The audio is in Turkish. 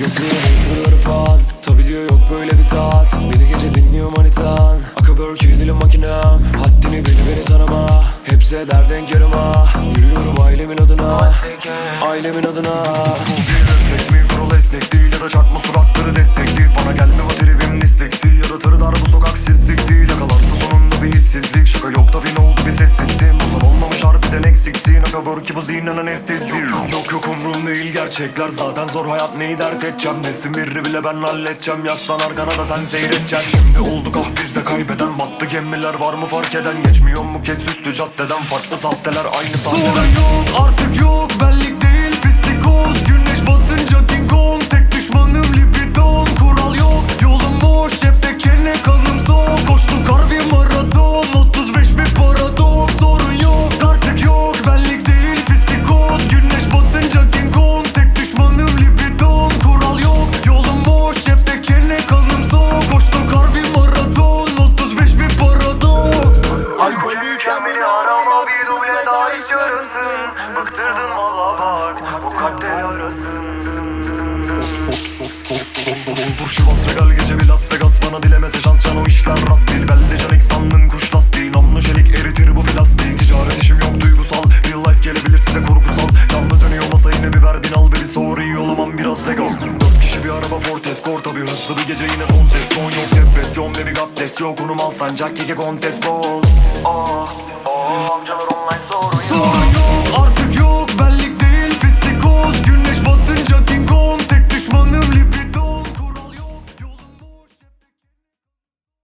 Yok böyle tırları falan. Tabi diyor yok böyle bir tat. Beni gece dinliyor manitan. Akaberk dilim makinem Haddini bil beni tanıma. Hepsi eder denk yarıma Yürüyorum ailemin adına. Ailemin adına. Bir refleks mi kurul esnek değil Ya da çarpma suratları destek değil Bana gelme bu tribim disleksi. Yaratır dar bu sokak sizlik değil Yakalarsa sonunda bir hissizlik. Şaka yok tabi ne oldu bir sessizsin harbiden eksiksin Akaberk bu zihnen anestezi Yok yok umrum değil gerçekler. Zaten zor hayat neyi dert edeceğim? Nesin biri bile ben halledeceğim. Yazsan arkana da sen seyredeceksin. Şimdi olduk ah bizde kaybeden. Battı gemiler var mı fark eden? Geçmiyor mu kes üstü caddeden? Farklı sahteler aynı sahneler yok artık yok. Benlik değil pislik oz Güneş batınca King Kong. Tek düşmanım libidon Kural yok yolum boş. Cepte yarasın. Bıktırdın valla bak. Bu kalpte yarasın. Doldur Şivas regal gece bir Las Vegas Bana dilemese şans can o işler rast değil. Belde can ilk sandın kuş lastiği. Namlu çelik eritir bu plastik Ticaret işim yok duygusal. Real life gelebilir size kurgusal Canlı dönüyor masa yine bir ver bin al Baby sorry olamam biraz legal Dört kişi bir araba Ford Escort Tabi hızlı bir gece. Yine son ses son yok. Depresyon baby God bless. Yok Konum al sancak keke kontes bol Oh oh amcalar online